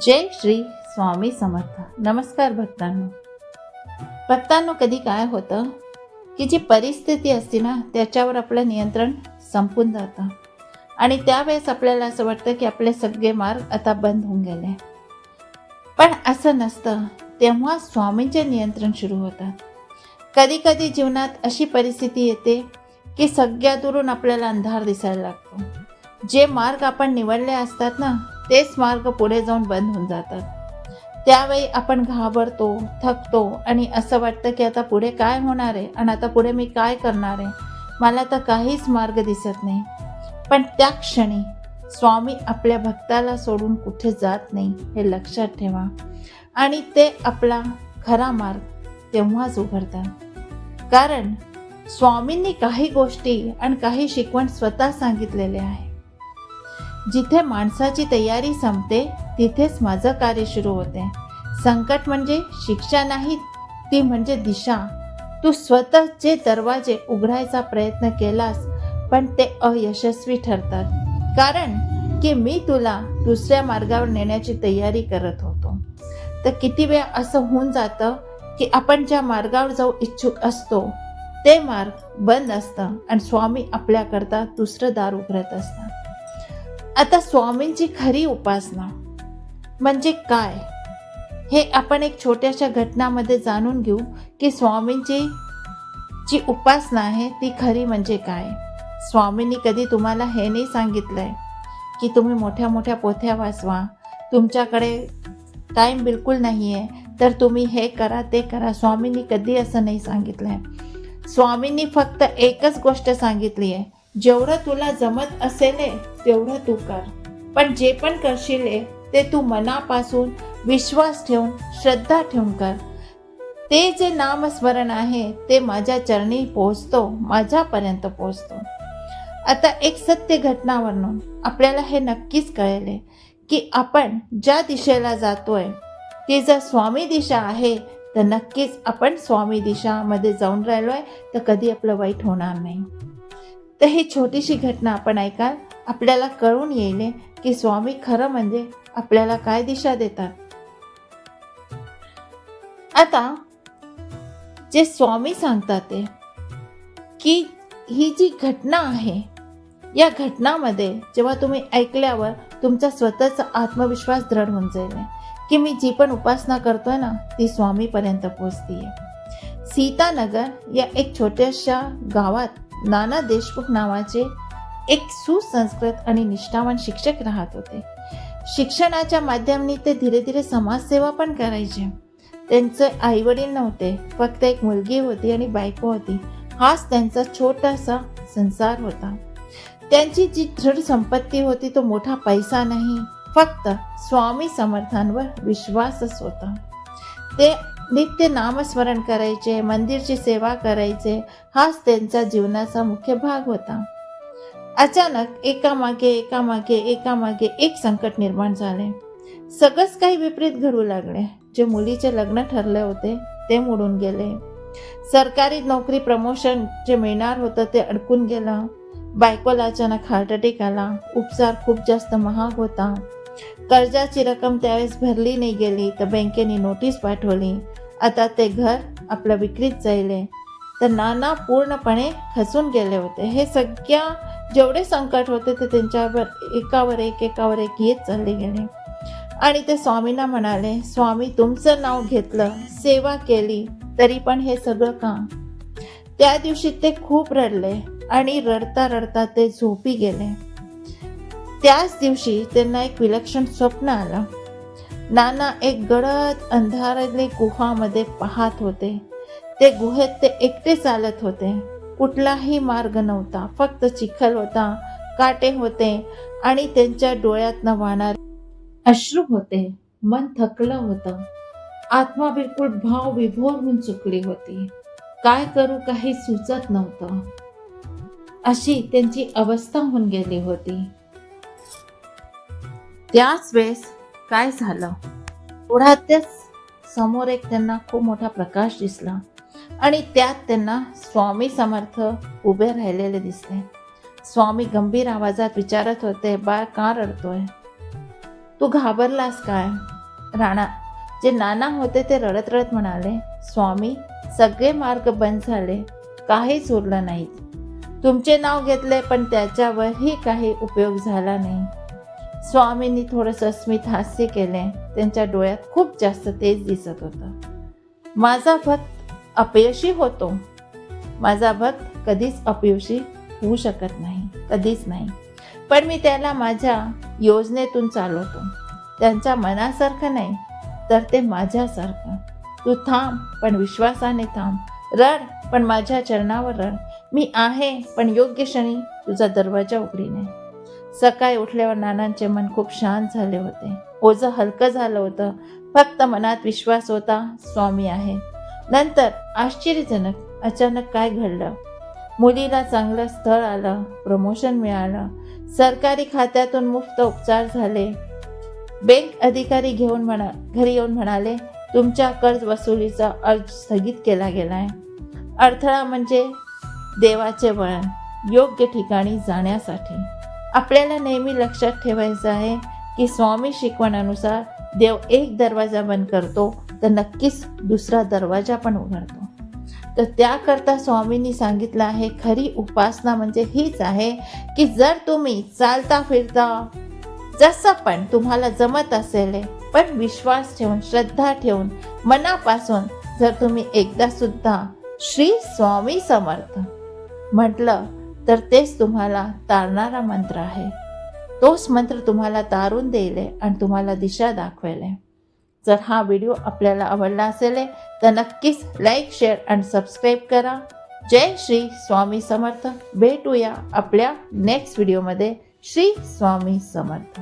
जय श्री स्वामी समर्थ. नमस्कार भक्तांनो. भक्तांनो कधी काय होतं की जी परिस्थिती असते ना त्याच्यावर आपलं नियंत्रण संपून जातं. आणि त्यावेळेस आपल्याला असं वाटतं की आपले सगळे मार्ग आता बंद होऊन गेले. पण असं नसतं. तेव्हा स्वामींचे नियंत्रण सुरू होतात. कधी कधी जीवनात अशी परिस्थिती येते की सगळ्या दुरून आपल्याला अंधार दिसायला लागतो. जे मार्ग आपण निवडले असतात ना तेच मार्ग पुढे जाऊन बंद होऊन जातात. त्यावेळी आपण घाबरतो थकतो आणि असं वाटतं की आता पुढे काय होणार आहे आणि आता पुढे मी काय करणार आहे? मला तर काहीच मार्ग दिसत नाही. पण त्या क्षणी स्वामी आपल्या भक्ताला सोडून कुठे जात नाही हे लक्षात ठेवा. आणि ते आपला खरा मार्ग तेव्हाच उघडतात. कारण स्वामींनी काही गोष्टी आणि काही शिकवण स्वतः सांगितलेले आहे जिथे माणसाची तयारी संपते तिथेच माझं कार्य सुरू होते. संकट म्हणजे शिक्षा नाही ती म्हणजे दिशा. तू स्वतःचे दरवाजे उघडायचा प्रयत्न केलास पण ते अयशस्वी ठरतात. कारण की मी तुला दुसऱ्या मार्गावर नेण्याची तयारी करत होतो. तर किती वेळ असं होऊन जातं की आपण ज्या मार्गावर जाऊ इच्छुक असतो ते मार्ग बंद असतं आणि स्वामी आपल्याकरता दुसरं दार उघडत असतात. आता स्वामींची खरी उपासना म्हणजे काय? हे आपण एक छोट्याशा घटनामध्ये जाणून घेऊ की स्वामींची जी उपासना आहे ती खरी म्हणजे काय? स्वामींनी कधी तुम्हाला हे नाही सांगितलं आहे की तुम्ही मोठ्या मोठ्या पोथ्या वाचवा तुमच्याकडे टाईम बिलकुल नाही आहे तर तुम्ही हे करा ते करा. स्वामींनी कधी असं नाही सांगितलं आहे स्वामींनी फक्त एकच गोष्ट सांगितली आहे जेवढं तुला जमत असेल तेवढं तू कर. पण जे पण करशील आहे, ते तू मनापासून विश्वास ठेवून श्रद्धा ठेवून कर. ते जे नामस्मरण आहे ते माझ्या चरणी पोहोचतो माझ्यापर्यंत पोहोचतो. आता एक सत्य घटनावरून आपल्याला हे नक्कीच कळेल की आपण ज्या दिशेला जातोय ती जर स्वामी दिशा आहे तर नक्कीच आपण स्वामी दिशामध्ये जाऊन राहिलो आहे तर कधी आपलं वाईट होणार नाही. तर ही छोटीशी घटना आपण ऐकाल. आपल्याला कळून येईल की स्वामी खरं म्हणजे आपल्याला काय दिशा देतात. आता जे स्वामी सांगतात ते की ही जी घटना आहे या घटनामध्ये जेव्हा तुम्ही ऐकल्यावर तुमचा स्वतःचा आत्मविश्वास दृढ होऊन जाईल. की मी जी पण उपासना करतोय ना ती स्वामीपर्यंत पोचतीये सीतानगर या एक छोट्याशा गावात नाना देशमुख नावाचे एक सुसंस्कृत आणि निष्ठावान शिक्षक राहत होते. शिक्षणाच्या माध्यमाने ते धीरे धीरे समाजसेवा पण करायचे. त्यांचे आई वडील नव्हते फक्त एक मुलगी होती आणि बायको होती. हाच त्यांचा छोटासा संसार होता. त्यांची जी दृढ संपत्ती होती तो मोठा पैसा नाही फक्त स्वामी समर्थांवर विश्वासच होता. ते नित्य नामस्मरण करायचे मंदिरची सेवा करायचे हाच त्यांचा जीवनाचा मुख्य भाग होता. अचानक एकामागे एकामागे एकामागे एक संकट निर्माण झाले. सगळंच काही विपरीत घडू लागले. जे मुलीचे लग्न ठरले होते ते मोडून गेले. सरकारी नोकरी प्रमोशन जे मिळणार होतं ते अडकून गेलं. बायकोला अचानक हार्ट अटॅक आला. उपचार खूप जास्त महाग होता. कर्जाची रक्कम त्यावेळेस भरली नाही गेली तर बँकेने नोटीस पाठवली. आता ते घर आपलं विक्रीत जाईले तर नाना पूर्णपणे खचून गेले होते. हे सगळ्या जेवढे संकट होते ते त्यांच्यावर एकावर एक एकावर एक येत चालले गेले. आणि ते स्वामींना म्हणाले स्वामी तुमचं नाव घेतलं सेवा केली तरी पण हे सगळं का? त्या दिवशी ते खूप रडले आणि रडता रडता ते झोपी गेले. त्याच दिवशी त्यांना एक विलक्षण स्वप्न आलं. नाना एक गडद अंधारले गुहामध्ये पाहत होते. ते गुहेत ते एकटे चालत होते. कुठलाही मार्ग नव्हता. फक्त चिखल होता काटे होते आणि त्यांच्या डोळ्यातनं वाहणारे अश्रू होते. मन थकलं होतं. आत्मा बिलकुल भाव विभोर होऊन चुकली होती. काय करू काही सुचत नव्हतं. अशी त्यांची अवस्था होऊन गेली होती. त्याच वेळेस काय झालं? पुढातच समोर एक त्यांना खूप मोठा प्रकाश दिसला. आणि त्यात त्यांना स्वामी समर्थ उभे राहिलेले दिसले. स्वामी गंभीर आवाजात विचारत होते बाळ का रडतोय? तू घाबरलास काय? राणा जे नाना होते ते रडत रडत म्हणाले स्वामी सगळे मार्ग बंद झाले. काहीच उरलं नाही तुमचे नाव घेतले पण त्याच्यावरही काही उपयोग झाला नाही. स्वामींनी थोडंसं अस्मित हास्य केले. त्यांच्या डोळ्यात खूप जास्त तेज दिसत होतं. माझा भक्त अपयशी होतो. माझा भक्त कधीच अपयशी होऊ शकत नाही. कधीच नाही. पण मी त्याला माझ्या योजनेतून चालवतो. त्यांच्या मनासारखं नाही तर ते माझ्यासारखं. तू थांब पण विश्वासाने थांब. रड पण माझ्या चरणावर रड. मी आहे पण योग्य क्षणी तुझा दरवाजा उघडी नाही सकाळी उठल्यावर नानांचे मन खूप शांत झाले होते. ओझं हलकं झालं होतं. फक्त मनात विश्वास होता स्वामी आहे. नंतर आश्चर्यजनक अचानक काय घडलं? मुलीला चांगलं स्थळ आलं प्रमोशन मिळालं. सरकारी खात्यातून मुफ्त उपचार झाले. बँक अधिकारी घेऊन म्हणा घरी येऊन म्हणाले तुमच्या कर्ज वसुलीचा अर्ज स्थगित केला गेलाय. अडथळा म्हणजे देवाचे वळण योग्य ठिकाणी जाण्यासाठी. आपल्याला नेहमी लक्षात ठेवायचं आहे की स्वामी शिकवणानुसार देव एक दरवाजा बंद करतो तर नक्कीच दुसरा दरवाजा पण उघडतो. तर त्याकरता स्वामींनी सांगितलं आहे खरी उपासना म्हणजे हीच आहे की जर तुम्ही चालता फिरता जसं पण तुम्हाला जमत असेल पण विश्वास ठेवून श्रद्धा ठेवून मनापासून जर तुम्ही एकदा सुद्धा श्री स्वामी समर्थ म्हटलं तर तेच तुम्हाला तारणारा मंत्र आहे. तोच मंत्र तुम्हाला तारून देईल आणि तुम्हाला दिशा दाखवेल. जर हा व्हिडिओ आपल्याला आवडला असेल तर नक्कीच लाईक शेअर आणि सबस्क्राईब करा. जय श्री स्वामी समर्थ. भेटूया आपल्या नेक्स्ट व्हिडिओमध्ये श्री स्वामी समर्थ.